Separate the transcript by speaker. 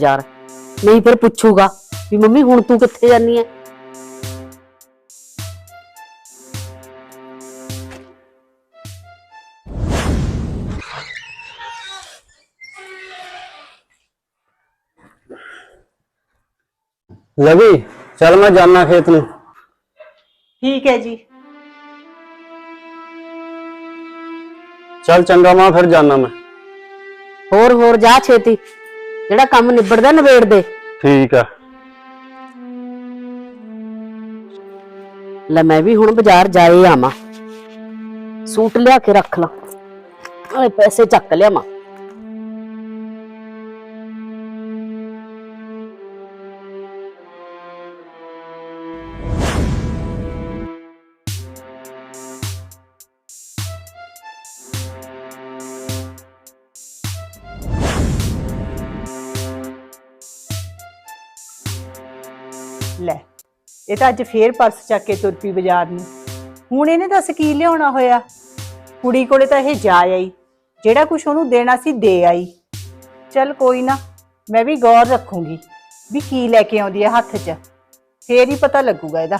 Speaker 1: ਯਾਰ ਨਹੀਂ ਫਿਰ ਪੁੱਛੂਗਾ ਵੀ ਮੰਮੀ ਹੁਣ ਤੂੰ ਕਿੱਥੇ ਜਾਨੀ ਐ
Speaker 2: ਲਵੀ ਚੱਲ ਮੈਂ ਜਾਣਾ ਖੇਤ ਨੂੰ
Speaker 3: ਠੀਕ ਹੈ ਜੀ
Speaker 2: ਚੱਲ ਚੰਗਾ ਮਾਂ ਫਿਰ ਜਾਣਾ ਮੈਂ
Speaker 1: ਹੋਰ ਹੋਰ ਜਾ ਛੇਤੀ ਜਿਹੜਾ ਕੰਮ ਨਿਬੜਦਾ ਨਿਬੇੜ ਦੇ
Speaker 2: ਠੀਕ ਆ।
Speaker 1: ਲੈ ਮੈਂ ਵੀ ਹੁਣ ਬਾਜ਼ਾਰ ਜਾਏ ਆਵਾਂ। ਸੂਟ ਲਿਆ ਕੇ ਰੱਖ ਲਾਂ। ਓਏ ਪੈਸੇ ਚੱਕ ਲਿਆਵਾਂ।
Speaker 3: ਲੈ, ਇਹ ਤਾਂ ਅੱਜ ਫੇਰ ਪਰਸ ਚੱਕ ਕੇ ਤੁਰ ਪਈ ਬਾਜ਼ਾਰ ਨੂੰ। ਹੁਣ ਇਹਨੇ ਦੱਸ ਕੀ ਲਿਆਉਣਾ ਹੋਇਆ? ਕੁੜੀ ਕੋਲੇ ਤਾਂ ਇਹ ਜਾ ਆਈ, ਜਿਹੜਾ ਕੁਝ ਉਹਨੂੰ ਦੇਣਾ ਸੀ ਦੇ ਆਈ। ਚੱਲ ਕੋਈ ਨਾ, ਮੈਂ ਵੀ ਗੌਰ ਰੱਖੂੰਗੀ ਵੀ ਕੀ ਲੈ ਕੇ ਆਉਂਦੀ ਹੈ ਹੱਥ 'ਚ। ਫੇਰ ਹੀ ਪਤਾ ਲੱਗੂਗਾ ਇਹਦਾ।